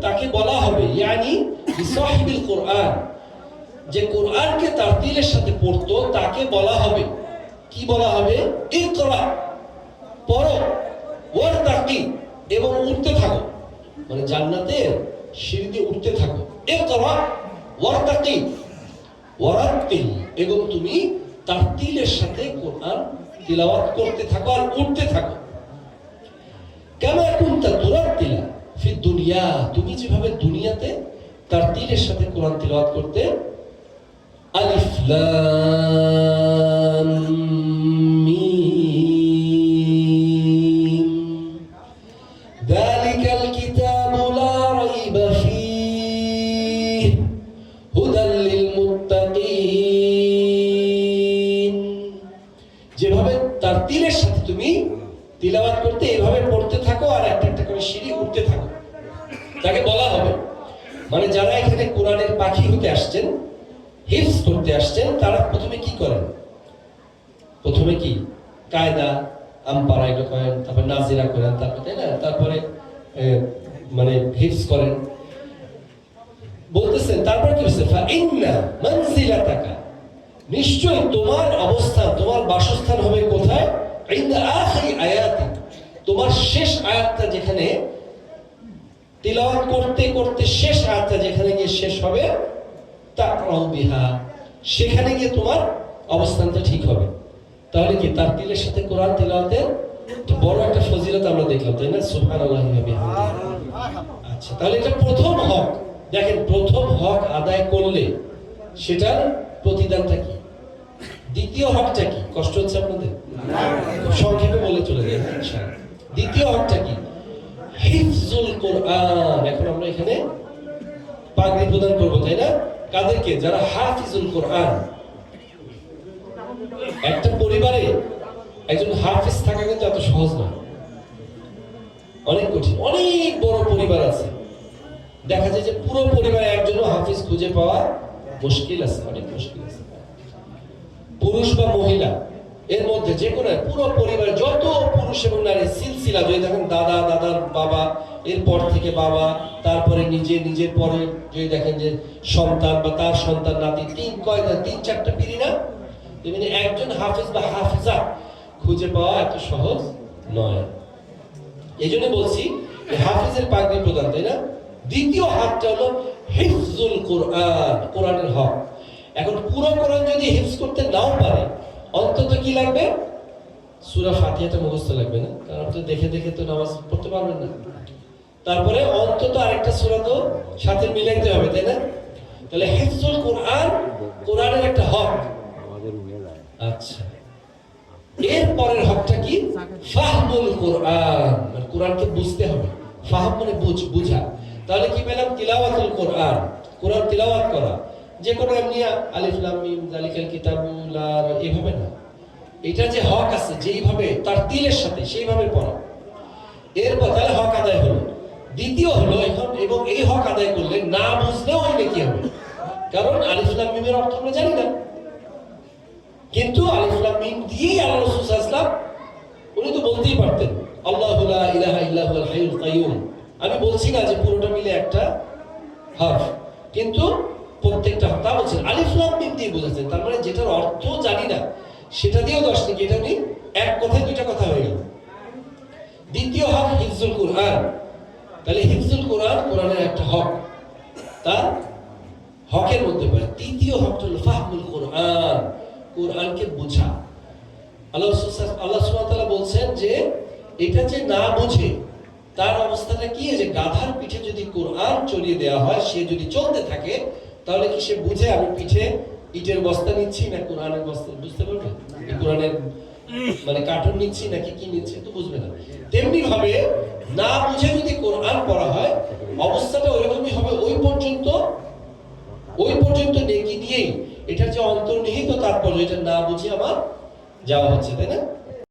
তাকে বলা হবে, ইয়ানি কোরআন। যে কোরআনকে তার তারতিলের সাথে পড়তো, তাকে বলা হবে। কি বলা হবে? এবং উঠতে থাকো। মানে জান্নাতের সিঁড়ি দিয়ে উঠতে থাকো। ইকরা ওয়ার তাকি ওয়ারাত্তিল এবং তুমি তার তারতিলের সাথে কোরআন তিলাওয়াত করতে থাকো আর উঠতে থাকো। দুনিয়া, তুমি যেভাবে দুনিয়াতে তার তীরের সাথে কোরআন তিলওয়াত করতে লিল যেভাবে তার তীরের সাথে তুমি তিলাবাদ করতে, এভাবে পড়তে থাকো আর একটা একটা করে সিঁড়ি উঠতে থাকো। তাকে বলা হবে। মানে যারা এখানে কোরআনের পাখি হতে আসছেন, হিফজ করতে আসছেন, তারা প্রথমে কি করেন? প্রথমে কি? কায়দা আমপারা এগুলো করেন তারপরে নাজিরা করেন, তারপরে তাই না? তারপরে মানে হিফজ করেন। বলতেছেন, তারপর কি হচ্ছে? ফাইন্না মানজিলাতাকা নিশ্চয় তোমার অবস্থান তোমার বাসস্থান হবে কোথায়? আয়াতি। তোমার শেষ আয়াতটা যেখানে তিলাওয়াত করতে করতে শেষ আয়াতটা যেখানে গিয়ে শেষ হবে তাকরাউ বিহা। সেখানে গিয়ে তোমার অবস্থানটা ঠিক হবে। তাহলে কি তার তিলের সাথে কোরআন তিলাওয়াতের বড় একটা ফজিলত আমরা দেখলাম, তাই না? বিহামদিহি। আচ্ছা তাহলে এটা প্রথম হক। দেখেন, প্রথম হক আদায় করলে সেটার প্রতিদানটা কি? দ্বিতীয় হকটা কি? কষ্ট হচ্ছে আপনাদের? সংক্ষেপে বলে চলে যায় দ্বিতীয় হকটা কি? হিফজুল কোরআন। এখন আমরা এখানে পাগড়ি প্রদান করব, তাই না? কাদেরকে? যারা হাফিজুল কোরআন। একটা পরিবারে একজন হাফিজ থাকা কিন্তু এত সহজ না। অনেক কঠিন। অনেক বড় পরিবার আছে। দেখা যায় যে পুরো পরিবারে একজনও হাফিজ খুঁজে পাওয়া মুশকিল আছে, অনেক মুশকিল আছে। পুরুষ বা মহিলা এর মধ্যে যে কোনো পুরো পরিবার, যত পুরুষ এবং নারী সিলসিলা যদি দেখেন দাদা, দাদার বাবা, এরপর থেকে বাবা, তারপরে নিজে, নিজের পরে যদি দেখেন যে সন্তান বা তার সন্তান, নাতি, তিন কয়টা, তিন চারটা পিড়ি না? একজন হাফিজ বা হাফিজা খুঁজে পাওয়া এত সহজ নয়। এই জন্য বলছি হাফিজের পাগড়ি প্রদান তাই না? দ্বিতীয় হাতটা হলো হিফজুল কোরআন, কোরআনের হক। এখন পুরো কোরআন যদি হিফজ করতে নাও পারে অন্তত কি লাগবে? সূরা ফাতিহাটা মুখস্থ লাগবে না। কারণ আপনি দেখে দেখে তো নামাজ পড়তে পারবেন না। তারপরে অন্তত আরেকটা সূরা তো সাথে মিলাইতে হবে, তাই না? তাহলে হিফজুল কোরআন, কোরআনের একটা হক। আচ্ছা। এর পরের হকটা কি? ফাহমুল কোরআন। মানে কোরআনকে বুঝতে হবে। ফাহম মানে বুঝ, বুঝা। তাহলে কি পেলাম? তিলাওয়াতুল কোরআন। কোরআন তিলাওয়াত করা। যে কোনো এমনি আলিফ লাম জালিকাল কিতাবুল লা রা- এভাবে না। এটা যে হক আছে, যেইভাবে, তার তিলের সাথে, সেইভাবে পড়া। এরপর তাহলে হক আদায় হলো। দ্বিতীয় হলো এখন, এবং এই হক আদায় করলে না বুঝলেও ওই নাকি হবে? কারণ আলিফ লাম মিমের অর্থ আমরা জানি না। কিন্তু আলিফলাম মিম দিয়েই আল্লাহ রাসূল সাল্লাল্লাহু উনি তো বলতেই পারতেন, আল্লাহু লা ইলাহা ইল্লা হুয়াল হাইয়ুল আমি বলছি না যে পুরোটা মিলে একটা হক। কিন্তু প্রত্যেকটা তা বলছেন আলিফলাম দিয়ে বোঝাচ্ছেন তার মানে যেটার অর্থ জানি না, সেটা দিয়েও দশ নাকি এটা উনি এক কথায় দুইটা কথা হয়ে গেল। দ্বিতীয় হক হিফজুল কোরআন। তাহলে হিফজুল কোরআন, কোরআনের একটা হক তার হকের মধ্যে পড়ে। তৃতীয় হকটা হলো ফাহমুল কোরআন, কোরআনকে বোঝা। আল্লাহ আল্লাহ তাআলা বলছেন যে, এটা যে না বোঝে, তার অবস্থাটা কি? যে গাধার পিঠে যদি কোরআন চড়িয়ে দেওয়া হয়, সে যদি চলতে থাকে তাহলে কি সে বুঝে আমি পিঠে ইটের বস্তা নিচ্ছি না কোরআনের বস্তা? বুঝতে পারবে? কোরআনের মানে কার্টুন নিচ্ছি নাকি কি নিচ্ছি তো বুঝবে না। তেমনি ভাবে না বুঝে যদি কোরআন পড়া হয় অবস্থাটা ওইরকমই হবে। ওই পর্যন্ত ওই পর্যন্ত নেকি দিয়েই এটার যে অন্তর্নিহিত তাৎপর্য এটা না বুঝে আমার যাওয়া হচ্ছে তাই না?